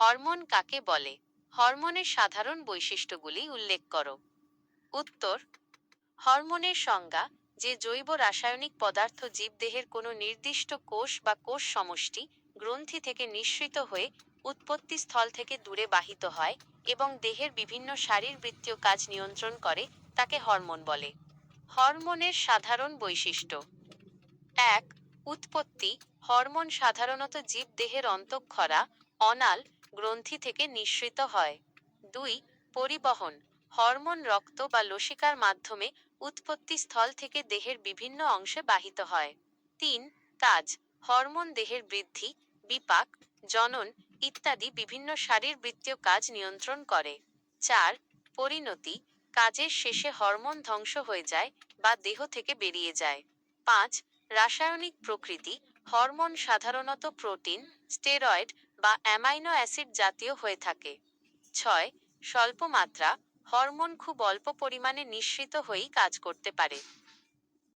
Hormone কাকে বলে? হরমোনের সাধারণ বৈশিষ্ট্যগুলি উল্লেখ করো। উত্তর, হরমোনের সংজ্ঞা যে জৈব রাসায়নিক পদার্থ জীবদেহের কোনো নির্দিষ্ট কোষ বা কোষ সমষ্টি গ্রন্থি থেকে নিঃসৃত হয়ে উৎপত্তি স্থল থেকে দূরে বাহিত হয় এবং দেহের বিভিন্ন শারীরবৃত্তীয় কাজ নিয়ন্ত্রণ করে তাকে হরমোন বলে। হরমোনের সাধারণ বৈশিষ্ট্য। এক, উৎপত্তি, হরমোন সাধারণত জীবদেহের অন্তঃক্ষরা, অনাল গ্রন্থি থেকে নিঃসৃত হয়। দুই, পরিবহন। হরমোন, রক্ত বা লসিকার মাধ্যমে উৎপত্তি স্থল থেকে দেহের বিভিন্ন অংশে বাহিত হয়। তিন, কাজ। হরমোন দেহের বৃদ্ধি, বিপাক, জনন ইত্যাদি বিভিন্ন শারীরবৃত্তীয় কাজ নিয়ন্ত্রণ করে। চার, পরিণতি। কাজের শেষে হরমোন ধ্বংস হয়ে যায় বা দেহ থেকে বেরিয়ে যায়। পাঁচ, রাসায়নিক প্রকৃতি। হরমোন সাধারণত প্রোটিন, স্টেরয়েড বা অ্যামাইনো অ্যাসিড জাতীয় হয়ে থাকে। ছয় স্বল্প মাত্রা হরমোন খুব অল্প পরিমাণে নিঃসৃত হয়েই কাজ করতে পারে।